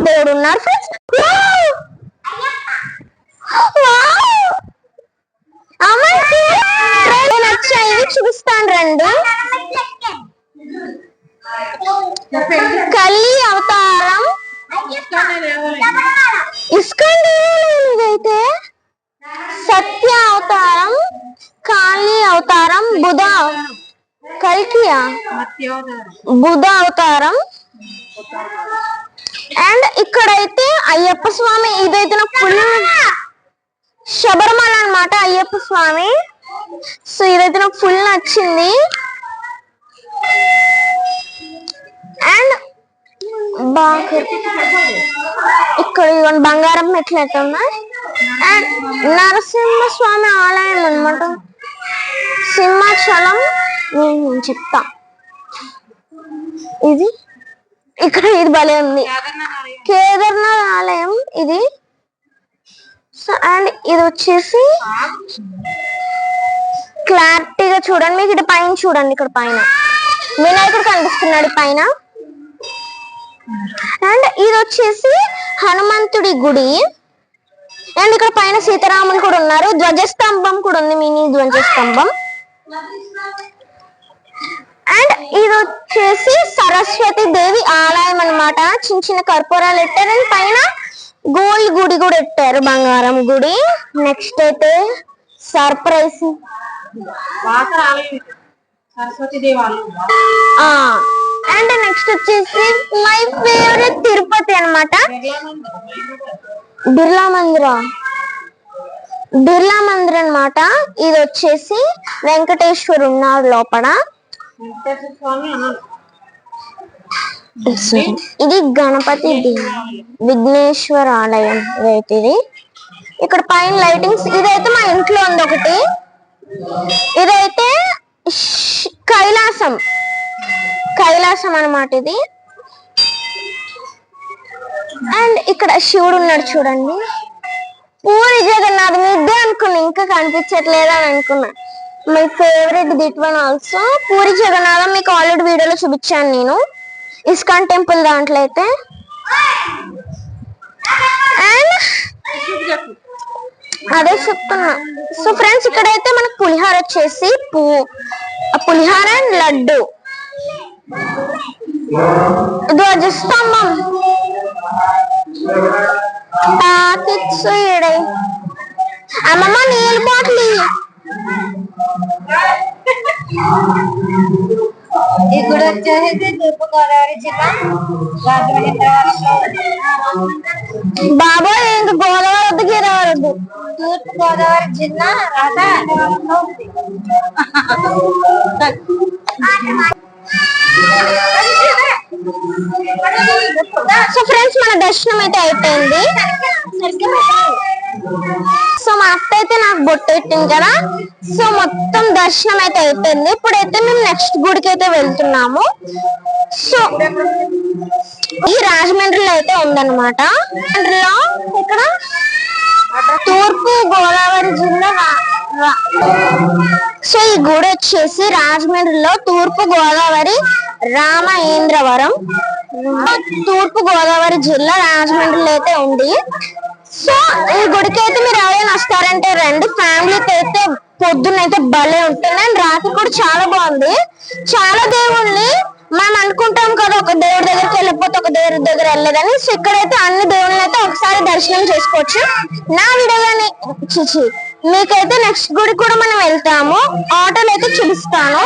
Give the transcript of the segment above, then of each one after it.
ఒక దేవుడు ఉన్నారు ఫ్రెండ్స్ నచ్చాయి చూపిస్తాను రండి. కలి అవతారం. ఇస్కాన్ ఇదైతే సత్య అవతారం కాళీ అవతారం బుధ కల్కియా? బుధ అవతారం. అండ్ ఇక్కడైతే అయ్యప్ప స్వామి ఇదైతే నాకు ఫుల్ శబరిమల అనమాట అయ్యప్ప స్వామి. సో ఇదైతే నాకు ఫుల్ నచ్చింది. అండ్ బాగా ఇక్కడ ఇవన్నీ బంగారం మెట్లు అయితే ఉన్నాయి. అండ్ నరసింహ స్వామి ఆలయం అన్నమాట. సింహాచలం నేను చెప్తా. ఇది ఇక్కడ ఇది భలే ఉంది. కేదార్నాథ్ ఆలయం ఇది. సో అండ్ ఇది వచ్చేసి క్లారిటీగా చూడండి. మీకు ఇక్కడ పైన చూడండి ఇక్కడ పైన. వినాయకుడు కనిపిస్తున్నాడు పైన. అండ్ ఇది వచ్చేసి హనుమంతుడి గుడి. అండ్ ఇక్కడ పైన సీతారాములు కూడా ఉన్నారు. ధ్వజస్తంభం కూడా ఉంది. మినీ ధ్వజస్తంభం. అండ్ ఇది వచ్చేసి సరస్వతి దేవి ఆలయం అనమాట చిన్న చిన్న కర్పూరాలు పెట్టారు అండ్ పైన గోల్డ్ గుడి కూడా పెట్టారు బంగారం గుడి. నెక్స్ట్ అయితే సర్ప్రైజ్ అండ్ నెక్స్ట్ వచ్చేసి మై ఫేవరెట్ తిరుపతి అనమాట బిర్లా మందిర. బిర్లా మందిర్ అనమాట ఇది వచ్చేసి వెంకటేశ్వరు ఉన్నారు లోపల. ఇది గణపతి విఘ్నేశ్వర ఆలయం ఇదైతే ఇది. ఇక్కడ పైన లైటింగ్స్ ఇదైతే మా ఇంట్లో ఉంది ఒకటి. ఇదైతే కైలాసం. కైలాసం అన్నమాట ఇది. అండ్ ఇక్కడ శివుడు ఉన్నాడు చూడండి. పూరి జగన్నాథ్ ఇదే అనుకున్నా ఇంకా కనిపించట్లేదు అని అనుకున్నా. My favourite that one also Puri Jagannatham మీకు ఆల్రెడీ వీడియోలో చూపించాను నేను. ఇస్కాన్ టెంపుల్ దాంట్లో అయితే. అండ్ అదే చెప్తున్నా. సో ఫ్రెండ్స్ ఇక్కడైతే మనకు పులిహార వచ్చేసి పూ ఆ పులిహార అండ్ లడ్డు. ధ్వజస్తంభం ప్యాకెట్స్ అమ్మమ్మ నీళ్ళు బాటిల్. ఈ గుడి వచ్చేసి తూర్పు గోదావరి జిల్లా రాజమహేంద్రవరం బాబాయ్ ఇంక గోదావరి వద్దకి రావద్దు. తూర్పు గోదావరి జిల్లా రాజమహేంద్రవరంలో ఉంది. సో ఫ్రెండ్స్ మన దర్శనం అయితే అయిపోయింది. బొట్టు పెట్టింది కదా? సో మొత్తం దర్శనం అయితే అయిపోయింది. ఇప్పుడైతే మేము నెక్స్ట్ గుడికి అయితే వెళ్తున్నాము. సో ఈ రాజమండ్రిలో అయితే ఉందన్నమాట. రాజమండ్రిలో ఇక్కడ తూర్పు గోదావరి జిల్లా సో ఈ గుడి వచ్చేసి రాజమండ్రిలో తూర్పు గోదావరి రామేంద్రవరం తూర్పు గోదావరి జిల్లా రాజమండ్రిలో అయితే ఉంది. సో ఈ గుడికి అయితే మీరు ఎవరైనా వస్తారంటే రండి ఫ్యామిలీకి అయితే పొద్దున్నైతే భలే ఉంటుంది. అండ్ రాత్రి కూడా చాలా బాగుంది. చాలా దేవుణ్ణి మనం అనుకుంటాం కదా ఒక దేవుడి దగ్గరికి వెళ్ళిపోతే ఒక దేవుడి దగ్గర వెళ్ళదని. సో ఇక్కడైతే అన్ని దేవుళ్ళని అయితే ఒకసారి దర్శనం చేసుకోవచ్చు. నా విడగాని చిచి మీకైతే నెక్స్ట్ గుడి కూడా మనం వెళ్తాము. ఆటోలో అయితే చూపిస్తాను.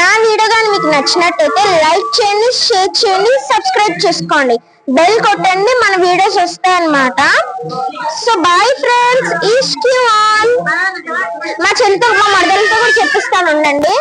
నా వీడియో కానీ మీకు నచ్చినట్టయితే లైక్ చేయండి షేర్ చేయండి సబ్స్క్రైబ్ చేసుకోండి. బెల్ కొట్టండి మన వీడియోస్ వస్తాయి అన్నమాట సో బాయ్ ఫ్రెండ్స్ ఈస్ట్ మా చెల్లితో మా మడదలతో కూడా చెప్పిస్తాను ఉండండి.